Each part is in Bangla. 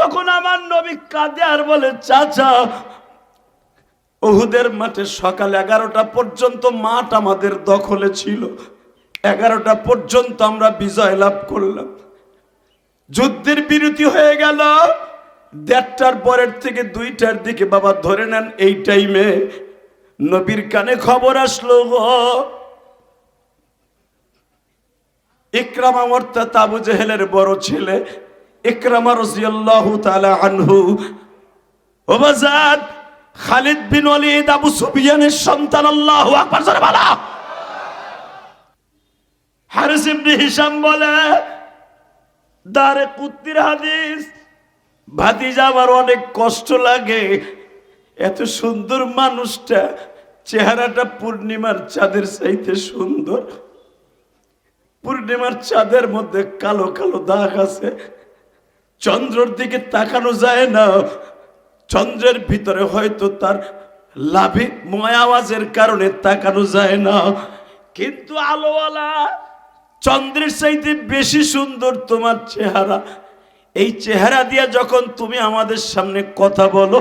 তখন আমার নবী কাঁদে আর বলে, চাচা ওহুদের মাঠে সকাল এগারোটা পর্যন্ত মাঠ আমাদের দখলে ছিল। এগারোটা পর্যন্ত আমরা বিজয় লাভ করলাম। যুদ্ধের বিরতি হয়ে গেল। দেড়টার পরের থেকে দুইটার দিকে, বাবা, ধরে নেন এই টাইমে নবীর কানে খবর আসলো ইকরামা অর্থাৎ আবু জেহেলের বড় ছেলে ইকরামা তাআলা আনহু। ওবাজাদ খালিদ বিন ওয়ালিদ আবু সুফিয়ানের সন্তান, আল্লাহু আকবার, জোরে হারিস ইবনে হিশাম বলে, দারে কুত্তির হাদিস, ভাতিজা আমার অনেক কষ্ট লাগে। এত সুন্দর মানুষটা, চেহারাটা পূর্ণিমার চাঁদের চাইতে সুন্দর। পূর্ণিমার চাঁদের মধ্যে কালো কালো দাগ আছে। চন্দ্রর দিকে তাকানো যায় না। চন্দ্রের ভিতরে হয়তো তার লাভে ময়াওয়াজের কারণে তাকানো যায় না। কিন্তু আলোওয়ালা, চন্দ্রের চাইতে বেশি সুন্দর তোমার চেহারা। এই চেহারা দিয়া যখন তুমি আমাদের সামনে কথা বলো,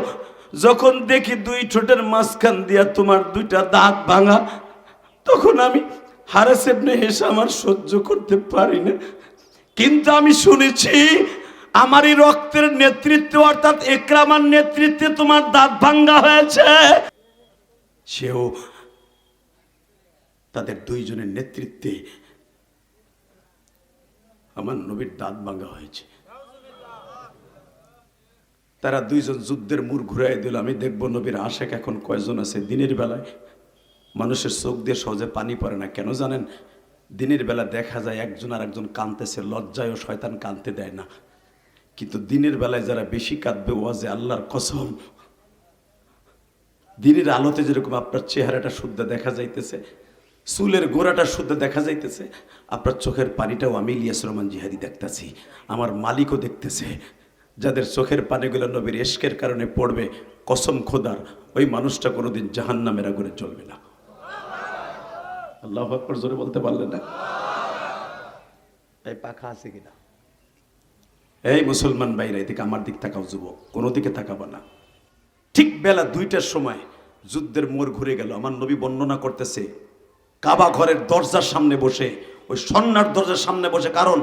যখন দেখি দুই ঠোঁটের মাঝখান দিয়া তোমার দুইটা দাঁত ভাঙা, তখন আমি হারেস এমনি হেসে আমার সহ্য করতে পারি না। কিন্তু আমি শুনেছি আমার এই রক্তের নেতৃত্বে অর্থাৎ একরামার নেতৃত্বে তোমার দাঁত ভাঙ্গা হয়েছে। সেও তাদের দুইজনের নেতৃত্বে আমার নবীর দাঁত ভাঙ্গা হয়েছে। তারা দুইজন যুদ্ধের মুর ঘুরাই দিল। আমি দেখব নবীর আশেক এখন কয়জন আছে দিনের বেলায়। মানুষের চোখ দিয়ে সহজে পানি পড়ে না। কেন জানেন? দিনের বেলা দেখা যায় একজন আর একজন কানতেছে লজ্জায় ও শয়তান কানতে দেয় না। কিন্তু দিনের বেলায় যারা বেশি কাঁদবে ওয়াজে আল্লাহর কসম। দিনের আলোতে যেরকম আপনার চেহারাটা শুদ্ধ দেখা যাইতেছে, চুলের গোড়াটা শুদ্ধ দেখা যাইতেছে, আপনার চোখের পানিটাও আমি ইলিয়াস রহমান জিহাদি দেখতেছি, আমার মালিকও দেখতেছে। যাদের চোখের পানিগুলো নবীর এশকের কারণে পড়বে, কসম খোদার, ওই মানুষটা কোনোদিন জাহান্নামের আগুনে চলবে না। আল্লাহ জোরে বলতে পারলেন না? এই পাখা আছে কিনা? এই মুসলমান ভাইরা, এদিকে আমার দিক তাকাও যুবক, কোনো দিকে তাকাবো না। ঠিক বেলা দুইটার সময় যুদ্ধের মোড় ঘুরে গেল। আমার নবী বর্ণনা করতেছে, কাবা ঘরের দরজার সামনে বসে, ওই সন্ন্যার দরজার সামনে বসে। কারণ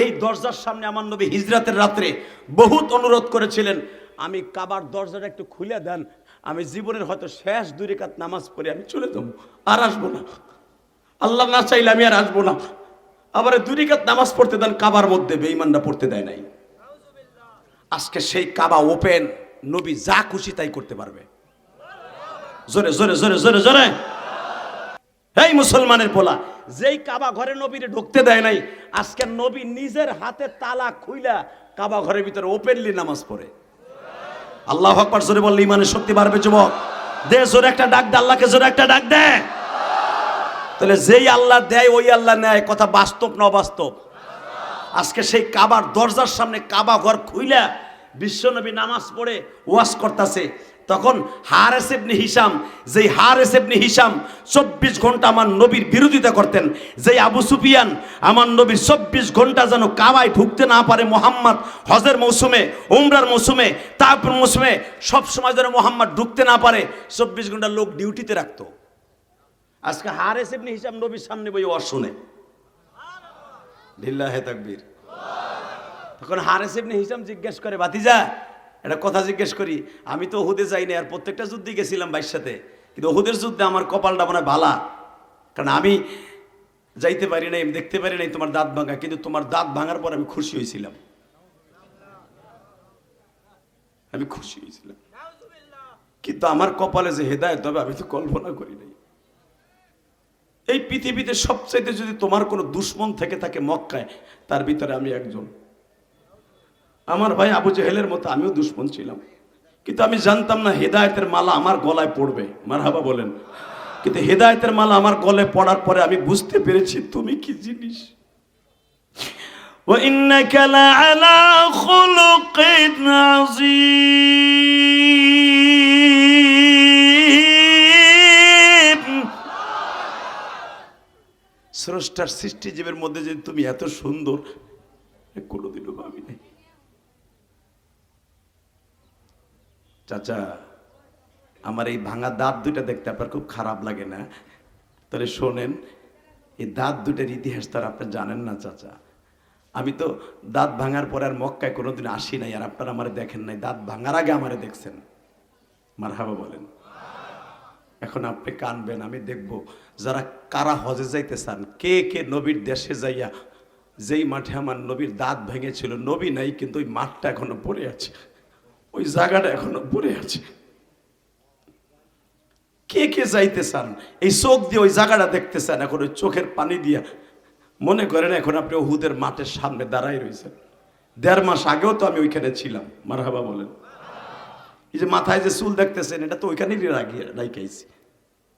এই দরজার সামনে আমার নবী হিজরাতের রাত্রে বহুত অনুরোধ করেছিলেন, আমি কাবার দরজাটা একটু খুলে দেন, আমি জীবনের হয়তো শেষ দুই রেখাত নামাজ পড়ে আমি চলে যাব, আর আসব না। আল্লাহ না চাইলে আমি আর আসব না। আবার দুই রেখাত নামাজ পড়তে দেন, কাবার মধ্যে বেঈমানরা পড়তে দেয় নাই। আজকে সেই কাবা ওপেন, নবী যা খুশি তাই করতে পারবে। জোরে জোরে জোরে জোরে জোরে। এই মুসলমানের পোলা, যেই কাবা ঘরে নবীরে ঢুকতে দেয় নাই, আজকে নবী নিজের হাতে তালা খুইলা কাবা ঘরের ভিতরে ওপেনলি নামাজ পড়ে। আল্লাহ আকবার জোরে বললে ইমানের শক্তি বাড়বে, যুবক। দে, জোরে একটা ডাক দে, আল্লাহকে জোরে একটা ডাক দে। তাহলে যেই আল্লাহ দেয়, ওই আল্লাহ নেয়, কথা বাস্তব না অবাস্তব আজকে সেই কাবার দরজার সামনে কাবা ঘর খুইলা বিশ্বনবী নামাজ পড়ে ওয়াশ করতেছে। তখন হার এসেবনি হিসাম যেই হার এসেবনি হিসাম চব্বিশ ঘণ্টা আমার নবীর বিরোধিতা করতেন, যেই আবু সুফিয়ান আমার নবীর চব্বিশ ঘণ্টা যেন কাবায় ঢুকতে না পারে মোহাম্মদ হজের মৌসুমে, উমরার মৌসুমে তারপর মৌসুমে সবসময় যেন মোহাম্মদ ঢুকতে না পারে, চব্বিশ ঘণ্টা লোক ডিউটিতে রাখতো। আজকে হার এসেবনি হিসাম নবীর সামনে বই ওয়াজ শুনে। লিল্লাহে তাকবীর। তখন হারেস ইবনে হিসাম জিজ্ঞেস করে বাতিজা একটা কথা জিজ্ঞেস করি। আমি তো ওহুদে যাই না আর প্রত্যেকটা যুদ্ধে গেছিলাম বাইর সাথে। কিন্তু ওহুদের যুদ্ধে আমার কপালটা মনে ভালা। কারণ আমি যাইতে পারি নাই, আমি দেখতে পারি নাই তোমার দাঁত ভাঙা, কিন্তু তোমার দাঁত ভাঙার পর আমি খুশি হয়েছিলাম। আমি খুশি হয়েছিলাম। কিন্তু আমার কপালে যে হেদায়ত হবে, আমি তো কল্পনা করি নাই। এই পৃথিবীতে সবচাইতে যদি তোমার কোনো দুশ্মন থেকে থাকে মক্কায় তার ভিতরে আমি একজন আমার ভাই আবু জেহেলের মতো আমিও দুশ্মন ছিলাম কিন্তু আমি জানতাম না হেদায়তের মালা আমার গলায় পড়বে মার হাবা বলেন কিন্তু হেদায়তের মালা আমার গলায় পড়ার পরে আমি বুঝতে পেরেছি তুমি কি জিনিস وإنك لعلى خلق عظيم স্রষ্টার সৃষ্টিজীবের মধ্যে যে তুমি এত সুন্দর কোনোদিনও ভাবি নাই। চাচা, আমার এই ভাঙা দাঁত দুইটা দেখতে আপনার খুব খারাপ লাগে না? তাহলে শোনেন, এই দাঁত দুটার ইতিহাস তো আর আপনি জানেন না, চাচা। আমি তো দাঁত ভাঙার পরে আর মক্কায় কোনোদিন আসি নাই, আর আপনারা আমার দেখেন নাই। দাঁত ভাঙার আগে আমারে দেখছেন। মারহাবা বলেন। এখন আপনি কানবেন, আমি দেখব। যারা কারা হজে যাইতে চান কে কে নবীর দেশে যাইয়া যেই মাঠে আমার নবীর দাঁত ভেঙেছিল, নবী নাই, কিন্তু ওই মাঠটা এখনও পড়ে আছে। ওই জায়গাটা এখনও পড়ে আছে। কে কে যাইতে চান এই চোখ দিয়ে ওই জায়গাটা দেখতে চান এখন ওই চোখের পানি দিয়া। মনে করেন এখন আপনি ওহুদের মাঠের সামনে দাঁড়াই রয়েছেন দেড় মাস আগেও তো আমি ওইখানে ছিলাম, মারহাবা বলেন। এই যে মাথায় যে চুল দেখতেছেন এটা তো ওইখানেই রাখিয়ে রাইখাইছি।